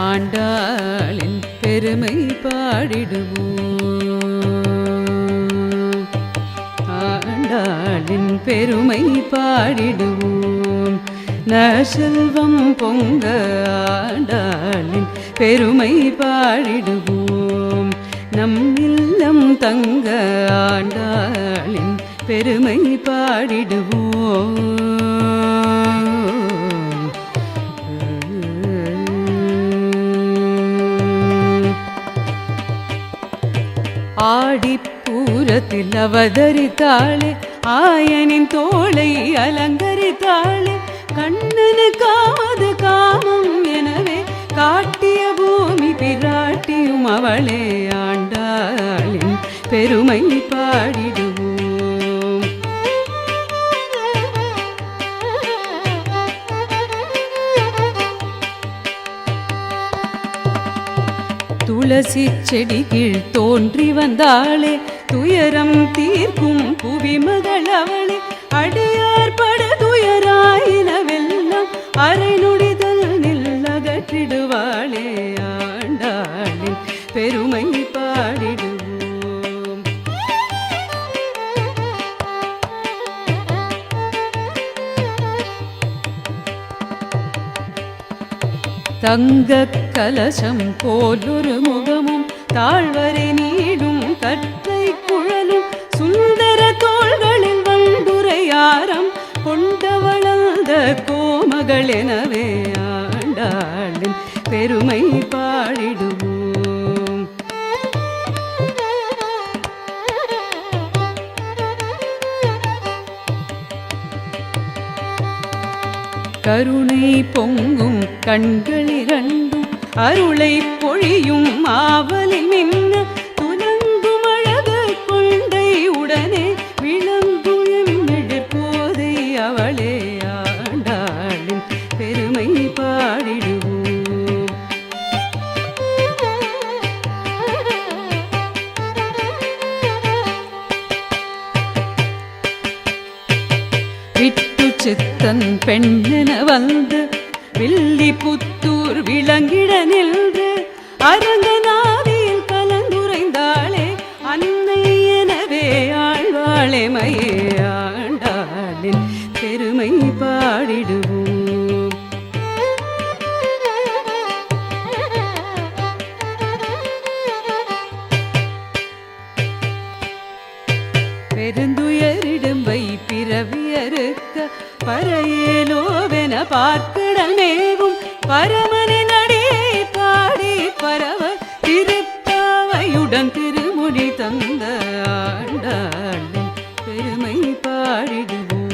ஆண்டாளின் பெருமை பாடிடுவோம். ஆண்டாளின் பெருமை பாடிடுவோம். நசெல்வம் பொங்க ஆண்டாளின் பெருமை பாடிடுவோம். நம் இல்லம் தங்க ஆண்டாளின் பெருமை பாடிடுவோம். ஆடிப்பூரத்தில் அவதரித்தாளே ஆயனின் தோளை அலங்கரித்தாளே. கண்ணனு கண்ணனுக்காவது காமம் எனவே காட்டிய பூமி பிராட்டியும் அவளே ஆண்டாளின் பெருமை பாடிடும். துளசி செடி கீழ் தோன்றி வந்தாளே துயரம் தீர்க்கும் புவி மகள் அவளே. அடியார் பட துயராயினவெல்லாம் அரை தங்கக் கலசம் போலொரு முகமும் தாழ்வரை நீடும் கற்றை குழலும் சுந்தர தோள்களில் வண்டுரையாரம் கொண்ட வளர்ந்த கோமகள் எனவே ஆண்டாளின் பெருமை பாடிடுவோம். கருணை பொங்கும் கண்களிரண்டும் அருளை பொழியும் ஆவலில் மின்ன துலங்கும் அழகு கொண்டை உடனே விளங்கும் போதை அவளே ஆண்டாளின் பெருமை பாடிடுவோம். விட்டு சித்தன் பெண்ணென வந்து வில்லி புத்தூர் விளங்கிட நின்று அரங்கநாதியில் கலந்துரைந்தாளே அன்னை எனவே ஆழ்வாளே மையே ஆண்டாளின் பெருமை பாடிடுவோம். பெருந்துயரிடும்பை பறையேலோவென பார்க்கிடல் மேவும். பரமனின் அடியை பாடி பரவ திருப்பாவையுடன் திருமுடி தந்த ஆண்டாளின் பெருமை பாடிடுவோம்.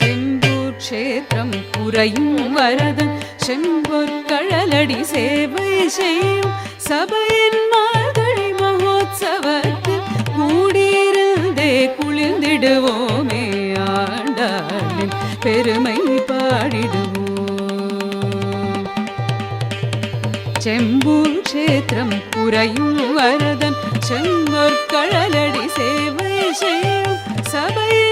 செம்பூர் செம்பொற்கழலடி சேவை செய்யும் சபையின் மார்கழி மகோத்சவத்தில் கூடியிருந்தே குளிர்ந்திடுவோமே ஆண்டாளின் பெருமை பாடிடுவோம். செம்பூர் கஷேத்திரம் குறையும் வரதன் செம்பொற்கழலடி சேவை செய்யும் சபையின்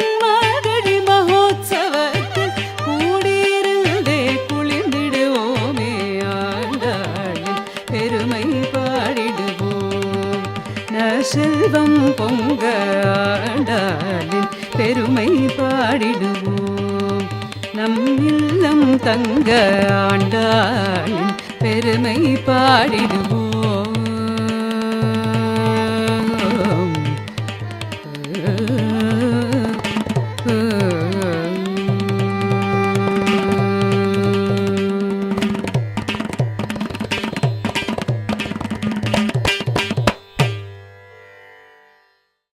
செல்வம் பொங்க ஆண்டாளின் பெருமை பாடிடுவோம். நம் இல்லம் தங்க ஆண்டாளின் பெருமை பாடிடுவோம்.